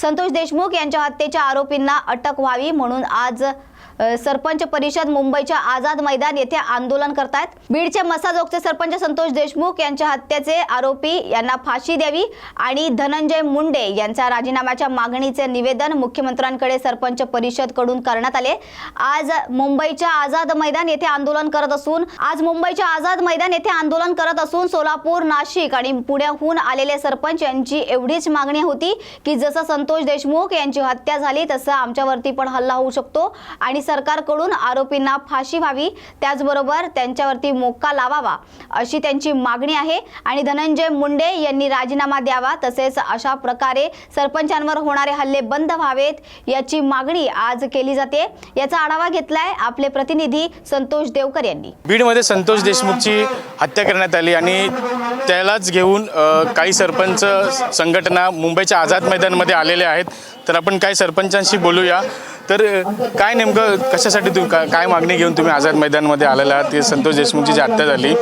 संतोष देशमुख यांच्या हत्येच्या आरोपींना अटक व्हावी म्हणून आज सरपंच परिषद मुंबईच्या आझाद मैदान येथे आंदोलन करतायत. बीडचे मसाजोगचे सरपंच संतोष देशमुख यांच्या हत्येचे आरोपी यांना फाशी द्यावी आणि धनंजय मुंडे यांच्या राजीनाम्याच्या मागणीचे निवेदन मुख्यमंत्र्यांकडे सरपंच परिषदकडून करण्यात आले. आज मुंबईच्या आझाद मैदान येथे आंदोलन करत असून आज मुंबईच्या आझाद मैदान येथे आंदोलन करत असून सोलापूर नाशिक आणि पुण्याहून आलेले सरपंच यांची एवढीच मागणी होती की जसं संतोष देशमुख यांची हत्या झाली तसं आमच्यावरती पण हल्ला होऊ शकतो. आणि सरकारकडून आरोपींना फाशी व्हावी त्याचबरोबर त्यांच्यावरती मोक्का लावावा अशी त्यांची मागणी आहे. आणि धनंजय मुंडे यांनी राजीनामा द्यावा तसेच अशा प्रकारे सरपंचांवर होणारे हल्ले बंद व्हावेत याची मागणी आज केली जाते. याचा आढावा घेतलाय आपले प्रतिनिधी संतोष देवकर यांनी. बीडमध्ये संतोष देशमुखची हत्या करण्यात आली आणि त्यालाच घेऊन काही सरपंच संघटना मुंबईच्या आझाद मैदानमध्ये आलेल्या आहेत. तर आपण काही सरपंचांशी बोलूया. तर काय नेमकं कशासाठी तुम्ही का- काय मागणी घेऊन तुम्ही आझाद मैदानमध्ये आलेला आहात? ते संतोष देशमुखची जी हत्या झाली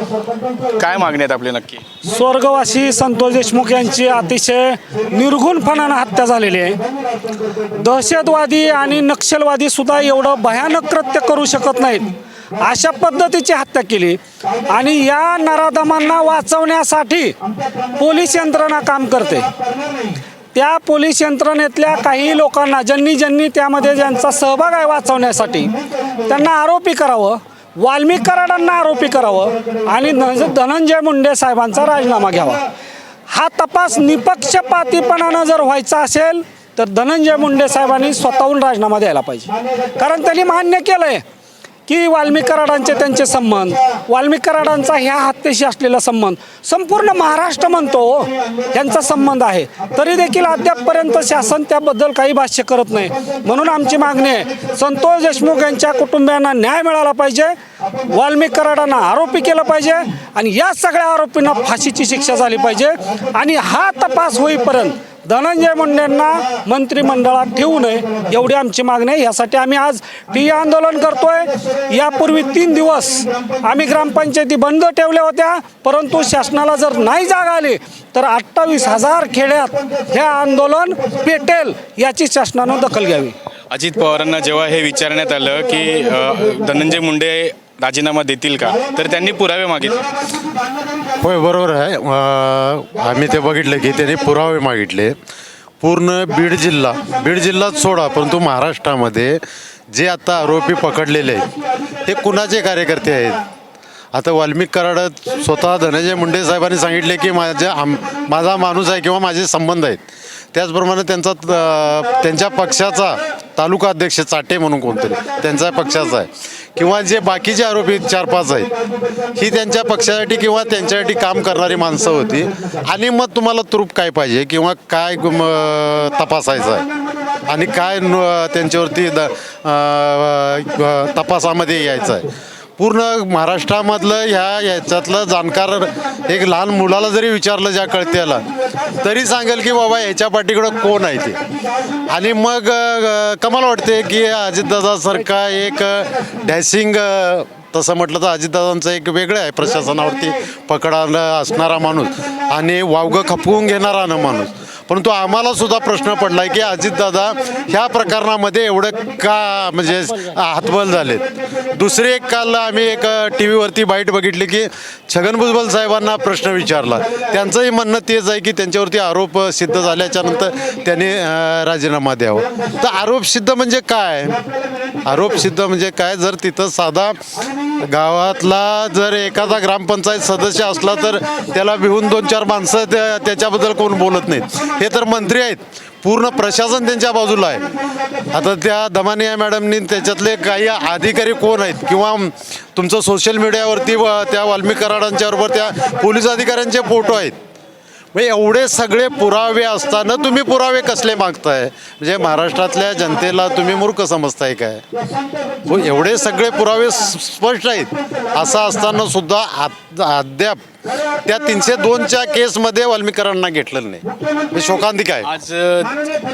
काय मागणी आहेत आपली नक्की? स्वर्गवासी संतोष देशमुख यांची अतिशय निर्घुणपणानं हत्या झालेली आहे. दहशतवादी आणि नक्षलवादी सुद्धा एवढं भयानक कृत्य करू शकत नाहीत. अशा पद्धतीची हत्या केली. आणि या नराधमांना वाचवण्यासाठी पोलीस यंत्रणा काम करते. त्या पोलीस यंत्रणेतल्या काही लोकांना ज्यांनी ज्यांनी त्यामध्ये ज्यांचा सहभाग आहे वाचवण्यासाठी त्यांना आरोपी करावं वाल्मिक कराडांना आरोपी करावं आणि धन- धनंजय मुंडे साहेबांचा राजीनामा घ्यावा. हा तपास निपक्षपातीपणानं जर व्हायचा असेल तर धनंजय मुंडे साहेबांनी स्वतःहून राजीनामा द्यायला पाहिजे. कारण त्यांनी मान्य केलं आहे की वाल्मिक कराडांचे त्यांचे संबंध. वाल्मिक कराडांचा ह्या हत्येशी असलेला संबंध. संपूर्ण महाराष्ट्र म्हणतो यांचा संबंध आहे. तरी देखील अद्यापपर्यंत शासन त्याबद्दल काही भाष्य करत नाही. म्हणून आमची मागणी आहे संतोष देशमुख यांच्या कुटुंबियांना न्याय मिळाला पाहिजे वाल्मिक कराडांना आरोपी केलं पाहिजे आणि या सगळ्या आरोपींना फाशीची शिक्षा झाली पाहिजे आणि हा तपास होईपर्यंत धनंजय मुंडेंना मंत्रिमंडळात ठेवू नये एवढी आमची मागणी आहे. यासाठी आम्ही आज ठिय्या आंदोलन करतोय. यापूर्वी तीन दिवस आम्ही ग्रामपंचायती बंद ठेवल्या होत्या. परंतु शासनाला जर नाही जाग आली तर अठ्ठावीस हजार खेड्यात हे आंदोलन पेटेल याची शासनानं दखल घ्यावी. अजित पवारांना जेव्हा हे विचारण्यात आलं की धनंजय मुंडे राजीनामा देतील का? तर त्यांनी पुरावे मागितले. होय बरोबर आहे. आम्ही ते बघितलं की त्यांनी पुरावे मागितले. पूर्ण बीड जिल्हा बीड जिल्हाच सोडा परंतु महाराष्ट्रामध्ये जे आता आरोपी पकडलेले आहेत हे कुणाचे कार्यकर्ते आहेत? आता वाल्मिक कराड स्वतः धनंजय मुंडे साहेबांनी सांगितले की माझ्या आम माझा माणूस आहे किंवा माझे संबंध आहेत. त्याचप्रमाणे त्यांचा त्यांच्या पक्षाचा तालुका अध्यक्ष चाटे म्हणून कोणतरी त्यांचा पक्षाचा आहे. किंवा जे बाकीचे आरोपी चार पाच आहेत ही त्यांच्या पक्षासाठी किंवा त्यांच्यासाठी काम करणारी माणसं होती. आणि मग तुम्हाला तुरूप काय पाहिजे किंवा काय तपासायचं आहे? आणि काय त्यांच्यावरती द तपासामध्ये यायचं आहे? पूर्ण महाराष्ट्रामधलं ह्या ह्याच्यातलं जाणकार एक लहान मुलाला जरी विचारलं ज्या कळत्याला तरी सांगेल की बाबा ह्याच्या पाठीकडं कोण आहे ते. आणि मग कमाल वाटते की अजितदादासारखा एक डॅसिंग तसं म्हटलं तर अजितदादांचं एक वेगळं आहे प्रशासनावरती पकडायला असणारा माणूस आणि वावगं खपवून घेणारा ना माणूस. परंतु आम्हाला सुद्धा प्रश्न पडला की अजितदादा ह्या प्रकरणामध्ये एवढं का म्हणजे हातबल झालेत? दुसरे एक काल आम्ही एक टी व्हीवरती बाईट बघितली की छगन भुजबल साहेबांना प्रश्न विचारला. त्यांचंही म्हणणं तेच आहे की त्यांच्यावरती आरोप सिद्ध झाल्याच्यानंतर त्यांनी राजीनामा द्यावा. तर आरोप सिद्ध म्हणजे काय? आरोप सिद्ध म्हणजे काय? जर तिथं साधा गावातला जर एखादा ग्रामपंचायत सदस्य असला तर त्याला भिवून दोन चार माणसं त्या- त्याच्याबद्दल कोण बोलत नाहीत. हे तर मंत्री आहेत. पूर्ण प्रशासन त्यांच्या बाजूला आहे. आता त्या दमानिया मॅडमनी त्याच्यातले काही अधिकारी कोण आहेत? किंवा तुमचं सोशल मीडियावरती व त्या वाल्मिक कराडांच्याबरोबर त्या पोलीस अधिकाऱ्यांचे फोटो आहेत. म्हणजे एवढे सगळे पुरावे असताना तुम्ही पुरावे कसले मागताय? म्हणजे महाराष्ट्रातल्या जनतेला तुम्ही मूर्ख समजताय काय? हो, एवढे सगळे पुरावे स्पष्ट आहेत. असं असताना सुद्धा अद्याप त्या तीनशे दोनच्या केसमध्ये वाल्मिकरांना घेतलेलं नाही. म्हणजे शोकांतिक आहे. आज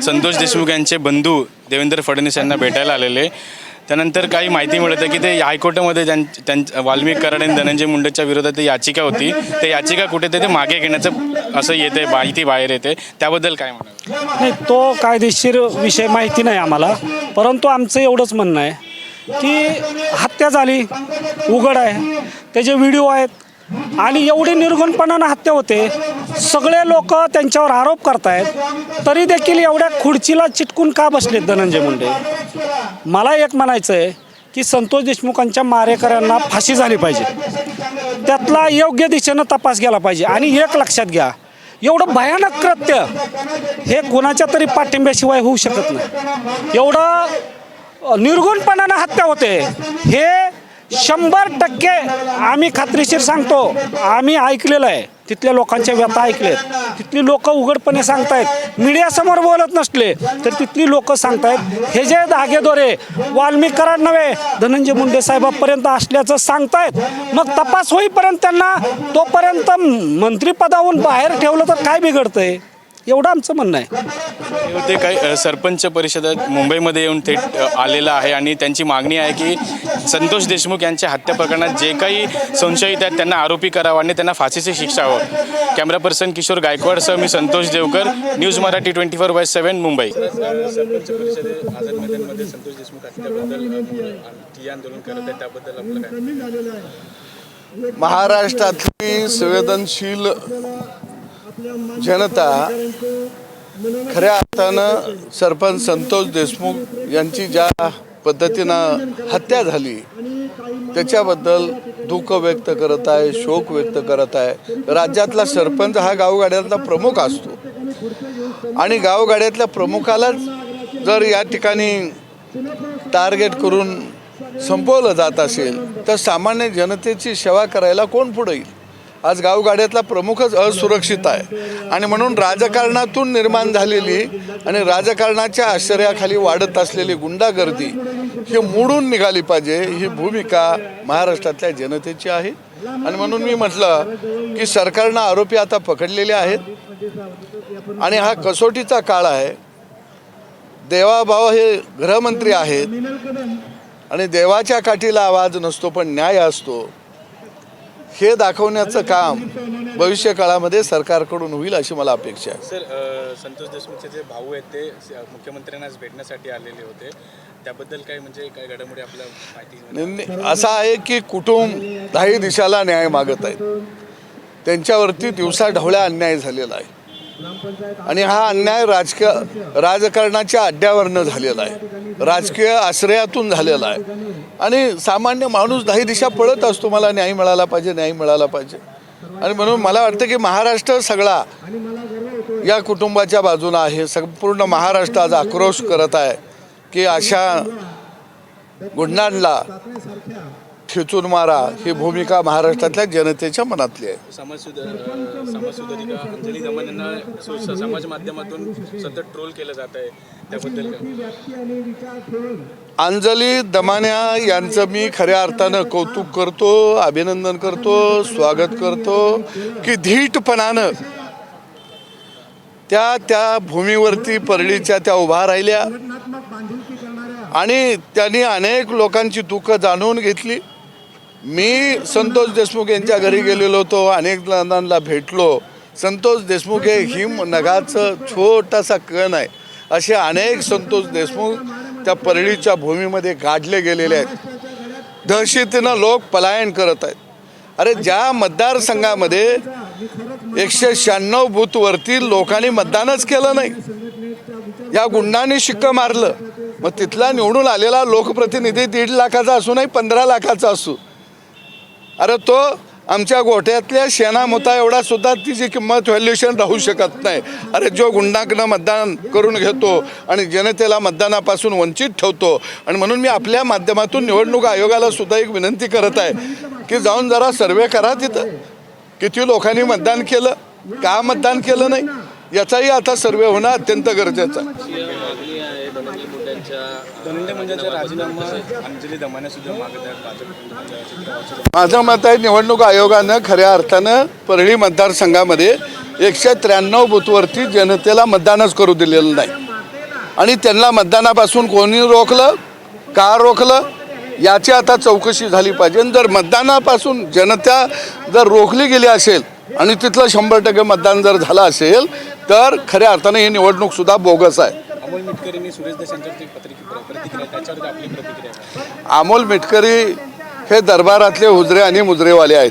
संतोष देशमुख यांचे बंधू देवेंद्र फडणवीस यांना भेटायला आलेले. त्यानंतर काही माहिती मिळते की ते हायकोर्टामध्ये ज्यां त्यां वाल्मिक कराड आणि धनंजय मुंडेच्या विरोधात ती याचिका होती. ते याचिका कुठे ते मागे घेण्याचं असं येते माहिती बाहेर येते. त्याबद्दल काय म्हणाल? नाही तो कायदेशीर विषय माहिती नाही आम्हाला. परंतु आमचं एवढंच म्हणणं आहे की हत्या झाली उघड आहे. त्याचे व्हिडिओ आहेत. आणि एवढी निर्गुणपणानं हत्या होते. सगळे लोक त्यांच्यावर आरोप करतायत. तरी देखील एवढ्या खुर्चीला चिटकून का बसलेत धनंजय मुंडे? मला एक म्हणायचं आहे की संतोष देशमुखांच्या मारेकऱ्यांना फाशी झाली पाहिजे. त्यातला योग्य दिशेनं तपास गेला पाहिजे. आणि एक लक्षात घ्या एवढं भयानक कृत्य हे कोणाच्या तरी पाठिंब्याशिवाय होऊ शकत नाही. एवढं निर्गुणपणानं हत्या होते हे शंभर टक्के आम्ही खात्रीशीर सांगतो. आम्ही ऐकलेलं आहे. तिथल्या लोकांच्या व्यथा ऐकलेत. तिथली लोक उघडपणे सांगतायत. मीडियासमोर बोलत नसले तर तिथली लोक सांगतायत हे जे धागेदोरे वाल्मिक नव्हे धनंजय मुंडे साहेबापर्यंत असल्याचं सांगतायत. मग तपास होईपर्यंत त्यांना तोपर्यंत मंत्रीपदाहून बाहेर ठेवलं तर काय बिघडतंय? एवढं आमचं म्हणणं आहे. ते काही सरपंच परिषदात मुंबईमध्ये येऊन थेट आलेलं आहे आणि त्यांची मागणी आहे की संतोष देशमुख यांच्या हत्या प्रकरणात जे काही संशयित आहेत त्यांना आरोपी करावं आणि त्यांना फाशीची शिक्षा हवं कॅमेरा पर्सन किशोर गायकवाडसह मी Santosh Devkar news Marathi twenty four by seven Mumbai. महाराष्ट्रातली संवेदनशील जनता खऱ्या अर्थानं सरपंच संतोष देशमुख यांची ज्या पद्धतीनं हत्या झाली त्याच्याबद्दल दुःख व्यक्त करत आहे शोक व्यक्त करत आहे. राज्यातला सरपंच हा गावगाड्यातला प्रमुख असतो. आणि गावगाड्यातल्या प्रमुखालाच जर या ठिकाणी टार्गेट करून संपवलं जात असेल तर सामान्य जनतेची सेवा करायला कोण पुढे येईल? आज गावगाड्यातला प्रमुखच असुरक्षित आहे. आणि म्हणून राजकारणातून निर्माण झालेली आणि राजकारणाच्या आश्चर्याखाली वाढत असलेली गुंडागर्दी ही मोडून निघाली पाहिजे ही भूमिका महाराष्ट्रातल्या जनतेची आहे. आणि म्हणून मी म्हटलं की सरकारनं आरोपी आता पकडलेले आहेत. आणि हा कसोटीचा काळ आहे. देवाभाव हे गृहमंत्री आहेत. आणि देवाच्या काठीला आवाज नसतो पण न्याय असतो. हे दाखवण्याचं काम भविष्य काळामध्ये सरकारकडून होईल अशी मला अपेक्षा आहे. सर संतोष देशमुखचे जे भाऊ आहेत ते मुख्यमंत्र्यांना भेटण्यासाठी आलेले होते. त्याबद्दल काय म्हणजे काय घडामोडी आपल्या माहिती असं आहे की कुटुंब दाही दिशाला न्याय मागत आहेत. त्यांच्यावरती दिवसा ढवळ्या अन्याय झालेला आहे. आणि हा अन्याय राजकीय राजकारणाच्या अड्ड्यावरनं झालेला आहे. राजकीय आश्रयातून झालेला आहे. आणि सामान्य माणूस दही दिशा पळत असतो. मला न्याय मिळाला पाहिजे न्याय मिळाला पाहिजे. आणि म्हणून मला वाटतं की महाराष्ट्र सगळा या कुटुंबाच्या बाजूला आहे. संपूर्ण महाराष्ट्र आज आक्रोश करत आहे की अशा गुंडांना ठेचून मारा ही भूमिका महाराष्ट्रातल्या जनतेच्या मनातली आहे. समाज माध्यमातून सतत ट्रोल केलं जात त्याबद्दल अंजली दमान्या यांचं मी खऱ्या अर्थानं कौतुक करतो अभिनंदन करतो स्वागत करतो की धीटपणानं त्या त्या भूमीवरती परळीच्या त्या उभा राहिल्या. आणि त्यांनी अनेक लोकांची दुःख जाणून घेतली. मी संतोष देशमुख यांच्या घरी गेलेलो होतो अनेक जणांना भेटलो. संतोष देशमुख हे हिम नगाचं छोटासा कण आहे. असे अनेक संतोष देशमुख त्या परळीच्या भूमीमध्ये गाडले गेलेले आहेत. दहशतीनं लोक पलायन करत आहेत. अरे ज्या मतदारसंघामध्ये एकशे शहाण्णव बूथवरती लोकांनी मतदानच केलं नाही या गुंडांनी शिक्क मारलं. मग तिथला निवडून आलेला लोकप्रतिनिधी दीड लाखाचा असू नाही पंधरा लाखाचा असू. अरे तो आमच्या गोठ्यातल्या शेणामुता एवढा सुद्धा तिची किंमत व्हॅल्युएशन राहू शकत नाही. अरे जो गुंडाकडनं मतदान करून घेतो आणि जनतेला मतदानापासून वंचित ठेवतो. आणि म्हणून मी आपल्या माध्यमातून निवडणूक आयोगाला सुद्धा एक विनंती करत आहे की जाऊन जरा सर्वे करा तिथं. किती लोकांनी मतदान केलं? का मतदान केलं नाही? याचाही आता सर्वे होणं अत्यंत गरजेचं धनंजय मुंडेचा राजीनामा अंजली दमाने सुद्धा मागत आहेत भाजप माझं मत आहे निवडणूक आयोगानं खऱ्या अर्थानं परळी मतदारसंघामध्ये एकशे त्र्याण्णव बूथवरती जनतेला मतदानच करू दिलेलं नाही. आणि त्यांना मतदानापासून कोणी रोखलं? का रोखलं? याची आता चौकशी झाली पाहिजे. आणि जर मतदानापासून जनता जर रोखली गेली असेल आणि तिथलं शंभर टक्के मतदान जर झालं असेल तर खऱ्या अर्थाने ही निवडणूक सुद्धा बोगस आहे. अमोल मिटकरींनी सुरेश देशांची प्रतिक्रिया त्याच्यावर आपली प्रतिक्रिया अमोल मिटकरी हे दरबारातले हुजरे आणि मुजरेवाले आहेत.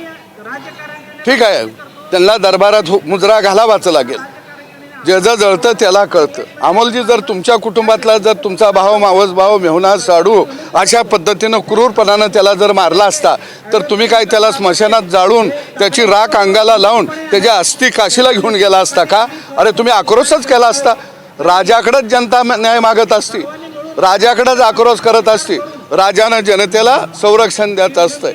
ठीक आहे. त्यांना दरबारात हु- मुजरा घालावाच लागेल. ज्याचं जळतं त्याला कळतं. अमोलजी जर तुमच्या कुटुंबातला जर तुमचा भाव मावस भाव मेहुणा साडू अशा पद्धतीनं क्रूरपणानं त्याला जर मारला असता तर तुम्ही काय त्याला स्मशानात जाळून त्याची राख अंगाला लावून त्याच्या अस्थि काशीला घेऊन गेला असता का? अरे तुम्ही आक्रोशच केला असता. राजाकडंच जनता न्याय मागत असती. राजाकडंच आक्रोश करत असती. राजानं जनतेला संरक्षण द्यायचं असतं